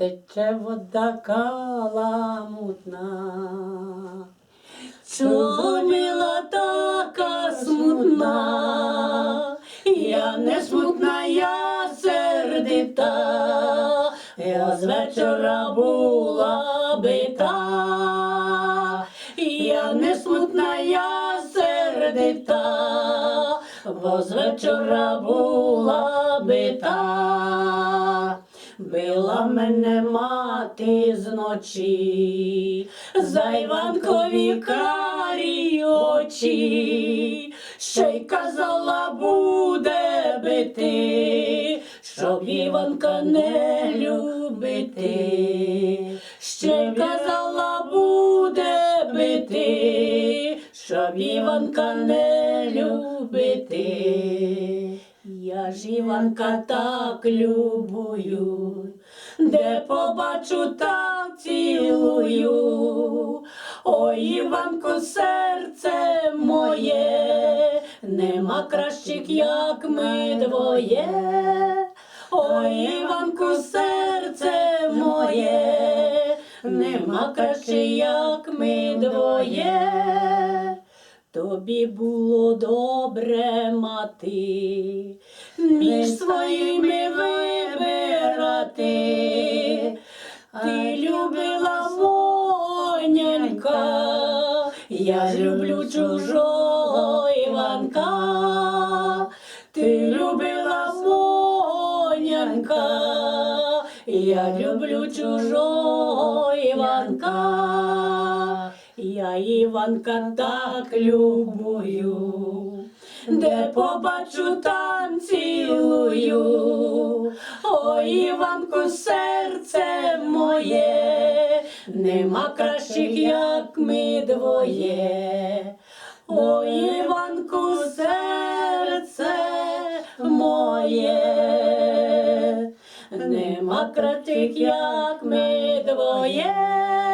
тече вода каламутна. Чого мила така смутна, я не смутна, я сердита, я з вечора була бита, я не смутна, я сердита, бо з вечора була бита. Била мене мати зночі, за Іванкові карі очі, ще й казала буде бити, щоб Іванка не любити, ще й казала буде бити, щоб Іванка не любити. Я ж Іванка так любую, де побачу, так цілую. Ой, Іванко, серце моє, нема кращих, як ми двоє. Ой, Іванко, серце моє, нема кращих, як ми двоє. Тобі було добре мати, між своїми вибирати. Ти любила вонянька, я люблю чужого Іванка. Ти любила вонянька, я люблю чужого Іванка. Я Іванка так любую, де побачу там цілую. Ой, Іванко, серце моє, нема кращих, як ми двоє. Ой, Іванку, серце моє, нема кращих, як ми двоє.